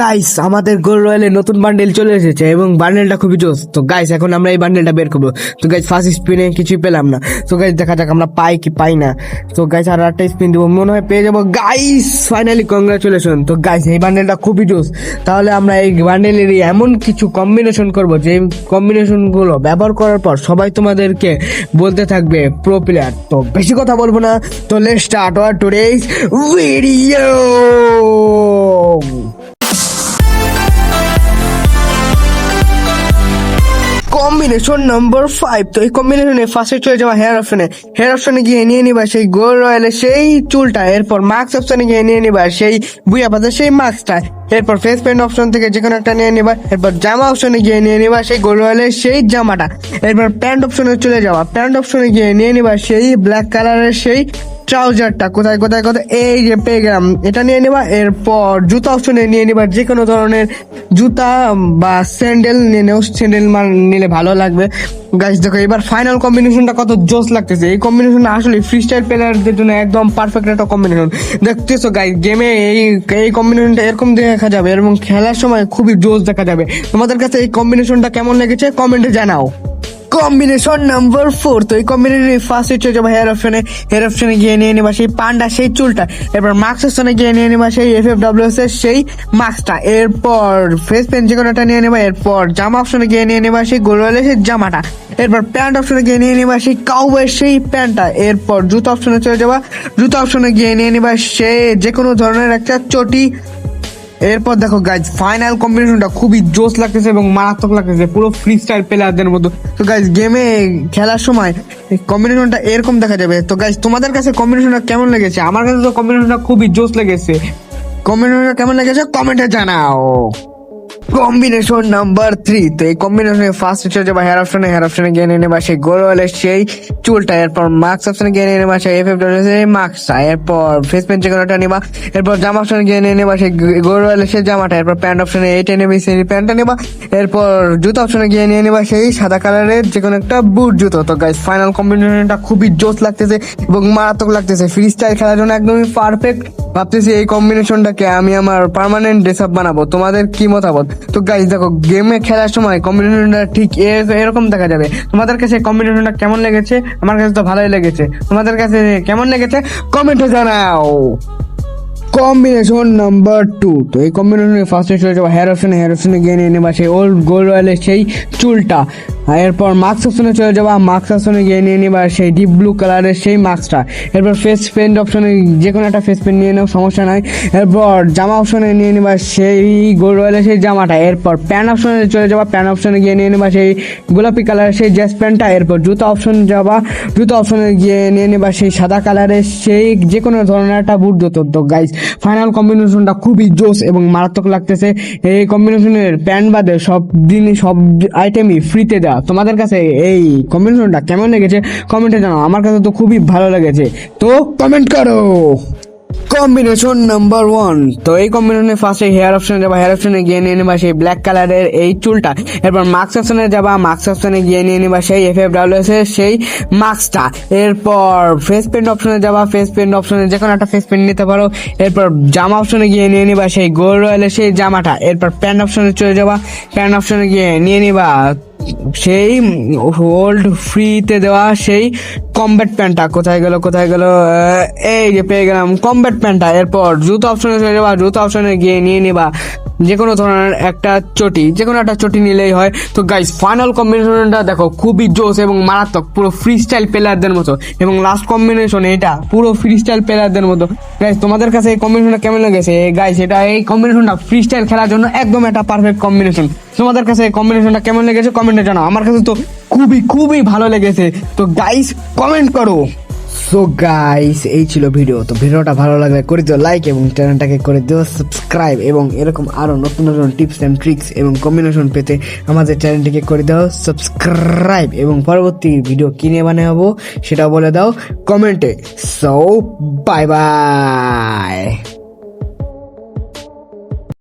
Guys আমাদের গোল রয়্যালের নতুন bundle চলে এসেছে এবং বান্ডেলটা খুবই জোস। তো গাইস এখন আমরা এই বান্ডেলটা বের করব। তো গাইস ফার্স্ট স্পিনে কিছুই পেলাম না। তো গাইস দেখা যাক আমরা পাই কি পাই না। তো গাইস আর একটা স্পিন দিব। মনে হয় পেয়ে যাব। গাইস ফাইনালি কংগ্রাচুলেশন তো গাইস এই বান্ডেলটা খুবই জোস। তাহলে আমরা এই বান্ডেলের এমন কিছু কম্বিনেশন করব, যে কম্বিনেশনগুলো ব্যবহার করার পর সবাই তোমাদেরকে বলতে থাকবে প্রো প্লেয়ার তো বেশি কথা বলব না। তো let start our today's video combination number five তো এই কম্বিনেশনে ফার্স্টে চলে যাওয়া হেয়ার অপশনে হেয়ার অপশনে গিয়ে নিয়ে নিবা সেই গোল রয়্যালের সেই চুলটা। এরপর মাস্ক অপশনে গিয়ে নিয়ে নিবা সেই বুয়া পাতা সেই মার্কসটা এরপর ফেস পেন্ট অপশন থেকে যে কোনো একটা নিয়ে নিবা। এরপর জামা অপশনে গিয়ে নিয়ে নিবা সেই গোল রয়্যালের সেই জামাটা। এরপর প্যান্ট অপশনে চলে যাওয়া। প্যান্ট অপশনে গিয়ে নিয়ে নিবা সেই ব্ল্যাক কালারের সেই ট্রাউজারটা, কোথায় কোথায় কোথায়? এই যে পেয়ে গেলাম। এটা নিয়ে নেবা এরপর জুতা অপশনে নিয়ে নিবা যে কোনো ধরনের জুতা বা স্যান্ডেল নিয়ে নেও। স্যান্ডেল নিলে ভালো লাগবে। গাইস দেখো, এবার ফাইনাল কম্বিনেশনটা কত জোস লাগতেছে। এই কম্বিনেশনটা আসলে ফ্রি স্টাইল প্লেয়ারদের জন্য একদম পারফেক্ট একটা কম্বিনেশন দেখতেছো গাইস গেমে এই এই কম্বিনেশনটা এরকম দেখা যাবে এবং খেলার সময় খুবই জোস দেখা যাবে। তোমাদের কাছে এই কম্বিনেশনটা কেমন লেগেছে? কমেন্টে জানাও। কম্বিনেশন নাম্বার ফোর তো এই কম্বিনেশন ফার্স্ট হচ্ছে যাব হেয়ার অপশনে হেয়ার অপশনে গিয়ে নিয়ে নেবা সেই পান্ডা, সেই চুলটা। এরপর মার্কস অপশনে গিয়ে নিয়ে নেবা সেই এফ এফ ডাব্লিউ এস এর সেই মাস্কটা এরপর ফেস পেন যে কোনোটা নিয়ে নেবা, এরপর জামা অপশনে গিয়ে নিয়ে নেবা সেই গোলওয়ালের সেই জামাটা। এরপর প্যান্ট অপশনে গিয়ে নিয়ে নেবা সেই কাউয়ের সেই প্যান্টটা। এরপর জুতো অপশনে চলে যাবা। জুতো অপশনে গিয়ে নিয়ে নেবা সে যে কোনো ধরনের একটা চটি এরপর দেখো গাইজ ফাইনাল কম্বিনেশনটা খুবই জোস লাগতেছে এবং মারাত্মক লাগতেছে। পুরো ফ্রি স্টাইল প্লেয়ারদের মতো। তো গাইজ গেমে খেলার সময় কম্বিনেশনটা এরকম দেখা যাবে। তো গাইজ তোমাদের কাছে কম্বিনেশনটা কেমন লেগেছে? আমার কাছে তো কম্বিনেশনটা খুবই জোস লেগেছে। কম্বিনেশনটা কেমন লেগেছে? কমেন্টে জানাও। কম্বিনেশন নাম্বার থ্রি তো এই কম্বিনেশনে ফার্স্ট চলে যাবে হেয়ার অপশনে হেয়ার অপশনে গিয়ে নিয়ে নেবা, সেই গোল গোলওয়ালের সেই চুলটা। এরপর মাস্ক অপশনে গিয়ে নিয়ে নেবা, সেই এফ এফ মার্কসটা এরপর ফেস পেন যেকোনোটা নেবা। এরপর জামা অপশনে গিয়ে নিয়ে নেবা, সেই গোলওয়ালের সেই জামাটা। এরপর প্যান্ট অপশনে এইটা নেবে সেই প্যান্টটা নেবা। এরপর জুতো অপশনে গিয়ে নিয়ে নেবা, সেই সাদা কালারের যে কোনো একটা বুট জুতো। তো গাইস ফাইনাল কম্বিনেশনটা খুবই জোস লাগতেছে এবং মারাত্মক লাগতেছে। ফ্রি স্টাইল খেলার জন্য একদমই পারফেক্ট ভাবতেছি এই কম্বিনেশনটাকে আমি আমার পার্মানেন্ট ড্রেস আপ বানাবো। তোমাদের কি মতামত? তো গাইজ দেখো গেমে খেলার সময় কম্বিনেশনটা ঠিক এরকম দেখা যাবে। তোমাদের কাছে কম্বিনেশনটা কেমন লেগেছে? আমার কাছে তো ভালোই লেগেছে। তোমাদের কাছে কেমন লেগেছে? কমেন্টে জানাও। কম্বিনেশন নাম্বার টু তো এই কম্বিনেশনে ফার্স্টে চলে যাব। হেয়ার অপশনে হেয়ার গিয়ে নিয়ে নেবা সেই ওল্ড গোল্ড রয়্যালের সেই চুলটা। আর এরপর মাস্ক অপশনে চলে যাবা। মাস্ক অপশনে গিয়ে নিয়ে নেবা সেই ডিপ ব্লু কালারের সেই মাস্কটা এরপর ফেস পেন্ট অপশনে যে কোনো একটা ফেস পেন্ট নিয়ে নাও, সমস্যা নাই। এরপর জামা অপশনে নিয়ে নেবা সেই গোল্ড রয়্যালের সেই জামাটা। এরপর প্যান্ট অপশনে চলে যাবা প্যান্ট অপশনে গিয়ে নিয়ে নেবা সেই গোলাপি কালারের সেই জ্যাস প্যান্টটা এরপর জুতো অপশন যাবা। জুতো অপশনে গিয়ে নিয়ে নেবা সেই সাদা কালারের সেই যে কোনো ধরনের একটা বুট জুতো। তো গাইজ ফাইনাল কম্বিনেশনটা খুবই জোস এবং মারাত্মক লাগতেছে। এই কম্বিনেশনের প্যান্ট বাদে সব দিন সব আইটেমই ফ্রিতে দেওয়া। তোমাদের কাছে এই কম্বিনেশনটা কেমন লেগেছে? কমেন্টে জানাও। আমার কাছে তো খুবই ভালো লেগেছে। তো কমেন্ট করো। কম্বিনেশন নাম্বার ওয়ান তো এই কম্বিনেশনে ফার্স্টে হেয়ার অপশনে যাবা। হেয়ার অপশনে গিয়ে নিয়ে নেবা সেই ব্ল্যাক কালারের এই চুলটা। এরপর মাস্ক অপশনে যাবা। মাস্ক অপশনে গিয়ে নিয়ে নেবা সেই এফ এফ ডাব্লিউএস এর সেই মাস্কটা এরপর ফেস পেন্ট অপশনে যাবা। ফেস পেন্ট অপশনে যে কোনো একটা ফেস পেন্ট নিতে পারো। এরপর জামা অপশনে গিয়ে নিয়ে নিবা সেই গোল রয়্যালের সেই জামাটা। এরপর প্যান্ট অপশনে চলে যাবা। প্যান্ট অপশনে গিয়ে নিয়ে নিবা সেই ওল্ড ফ্রিতে দেওয়া সেই কমব্যাট প্যান্টটা কোথায় গেল কোথায় গেল? এই যে পেয়ে গেলাম কমব্যাট প্যান্টটা এরপর জুতো অপশনে চলে যাবা জুতো অপশনে গিয়ে নিয়ে নিবা। যে কোনো ধরনের একটা চটি যে কোনো একটা চটি নিলেই হয়। তো গাইস ফাইনাল কম্বিনেশনটা দেখো, খুবই জোস এবং মারাত্মক, পুরো ফ্রি স্টাইল প্লেয়ারদের মতো। এবং লাস্ট কম্বিনেশন এটা, পুরো ফ্রি স্টাইল প্লেয়ারদের মতো। গাইস তোমাদের কাছে এই কম্বিনেশনটা কেমন লেগেছে? গাইস এটা এই কম্বিনেশনটা ফ্রি স্টাইল খেলার জন্য একদম একটা পারফেক্ট কম্বিনেশন তোমাদের কাছে এই কম্বিনেশনটা কেমন লেগেছে? কমেন্টে জানাও। আমার কাছে তো খুবই খুবই ভালো লেগেছে। তো গাইস কমেন্ট করো। সো গাইস এই ছিল ভিডিও। তো ভিডিওটা ভালো লাগলে করে দিও লাইক এবং চ্যানেলটাকে করে দিও সাবস্ক্রাইব এবং এরকম আরও নতুন নতুন টিপস এন্ড ট্রিক্স এবং কম্বিনেশন পেতে আমাদের চ্যানেলটিকে করে দাও সাবস্ক্রাইব এবং পরবর্তী ভিডিও কিনে বানাবো সেটা বলে দাও কমেন্টে। So bye bye